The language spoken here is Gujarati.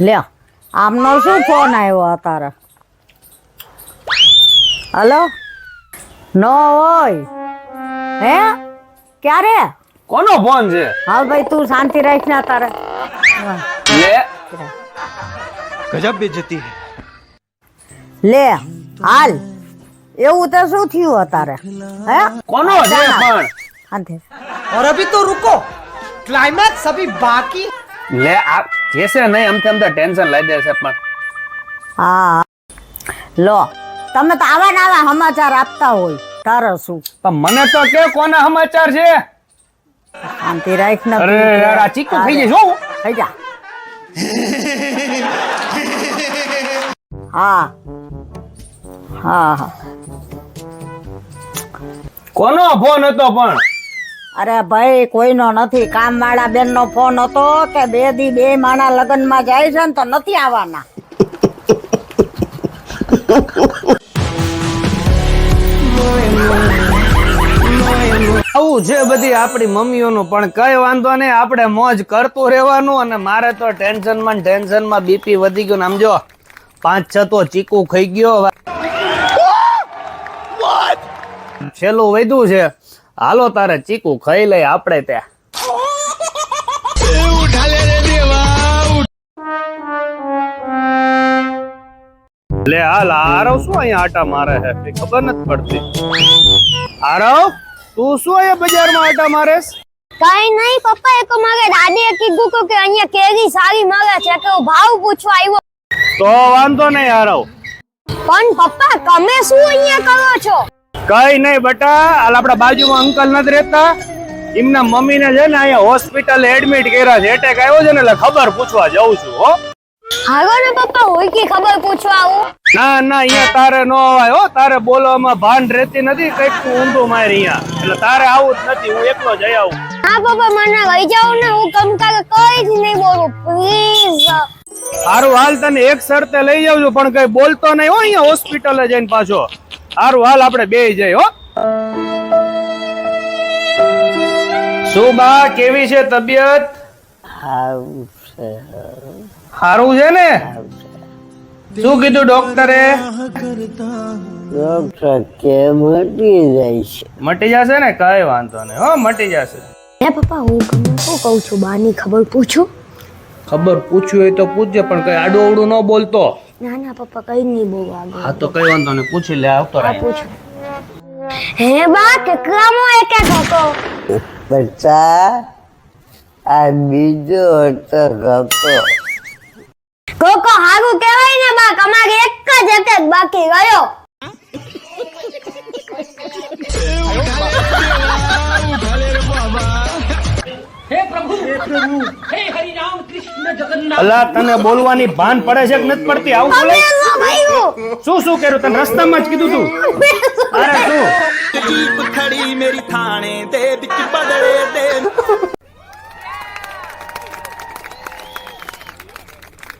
લ્યો આમનો શું ફોન આવ્યો તારા હલો નો હોય હે ક્યારે કોનો ફોન છે હાલ ભાઈ તું શાંતિ રાખ ને તારે લે ગજબ બેજતી લે હાલ એવું તો શું થયું અત્યારે હે કોનો છે પણ શાંતિ और अभी तो रुको क्लाइमैक्स अभी बाकी લે આ જેસે નહીં આમ તેમ તો ટેન્શન લઈ દે છે પણ હા લો તમે તો આવા ને આવા સમાચાર આપતા હોય તારે શું પણ મને તો કે કોના સમાચાર છે શાંતિ રાખ ને અરે યાર આ ચીકુ થઈ ગઈ શું થઈ જા હા હા હા કોનો ફોન હતો પણ? અરે ભાઈ કોઈનો નથી. કામ વાળા બેન નો ફોન હતો કે બે દી બે માણા લગ્નમાં જાય છે ને તો નથી આવવાના. આવું છે બધી આપણી મમ્મીઓનું પણ કઈ વાંધો નહીં આપણે મોજ કરતું રહેવાનું અને મારે તો ટેન્શનમાં ટેન્શનમાં બીપી વધી ગયું ને આમ જો પાંચ છ તો ચીકુ ખાઈ ગયો. છેલ્લું વધ્યું છે. હાલો તારે ચીકુ ખાઈ લઈ આપણે ત્યાં. લે હાલ આરવ શું અહીંયા આટા મારે છે? ખબર નથી પડતી. આરવ તું શું અહીંયા બજારમાં આટા મારે કઈ નહીં પપ્પા એ તો મારે દાદીએ કીધું હતું કે અહીંયા કેરી સારી મળે છે. કે ભાવ પૂછવા આવ્યો. તો વાંધો નહીં આરવ પણ પપ્પા તમે શું અહીંયા કરો છો? કઈ નહીં બટા હાલ આપડા બાજુમાં અંકલ નથી રહેતા. એમના મમ્મીને છે ને અહીંયા હોસ્પિટલ એડમિટ કર્યા છે એટેક આવ્યો છે ને એટલે ખબર પૂછવા જાઉં છું હો. હાલો ને પપ્પા હોય કે ખબર પૂછવા આવું? ના ના અહીંયા તારે નો અવાય હો. તારે બોલવામાં ભાન રહેતી નથી કંઈક ઊંધું મારી અહીંયા. એટલે તારે આવું જ નથી હું એકલો જઈ આવું. હા પપ્પા મને લઈ જાઓ ને હું કમકાર કઈ જ નહીં બોલું પ્લીઝ સારું હાલ તને એક શરતે લઈ જાઉં છું પણ કઈ બોલતો નહીં હો અહીંયા હોસ્પિટલે જઈને પાછો. સારું હાલ આપણે બે જઈ હો. શું બા કેવી છે તબિયત? સારું છે ને? શું કીધું ડોક્ટરે? ડોક્ટર કે મટી જાય છે. મટી જશે ને? કઈ વાંધો નહીં હો મટી જશે. હે પપ્પા હું શું કહું છું? બાની ખબર પૂછું? ખબર પૂછ્યું હોય તો પૂછજે પણ કઈ આડું અવડું ન બોલતો. ના ના પપ્પા કઈ નહીં બહુ આગળ હા તો કઈ વાંધો નહીં પૂછી લે આવતો રહે. પૂછો. હે બા કેટલામો એક એક હતો? બચ્ચા આ બીજો હતો હતો. કોકો હારું કહેવાય ને બા તમારે એક જ એક બાકી રહ્યો. અલ્લાહ તને બોલવાની ભાન પડે છે કે નથી પડતી? આવું બોલે? શું શું કર્યું? તને રસ્તામાં જ કીધું તું? અરે શું? મેરી થાણે દે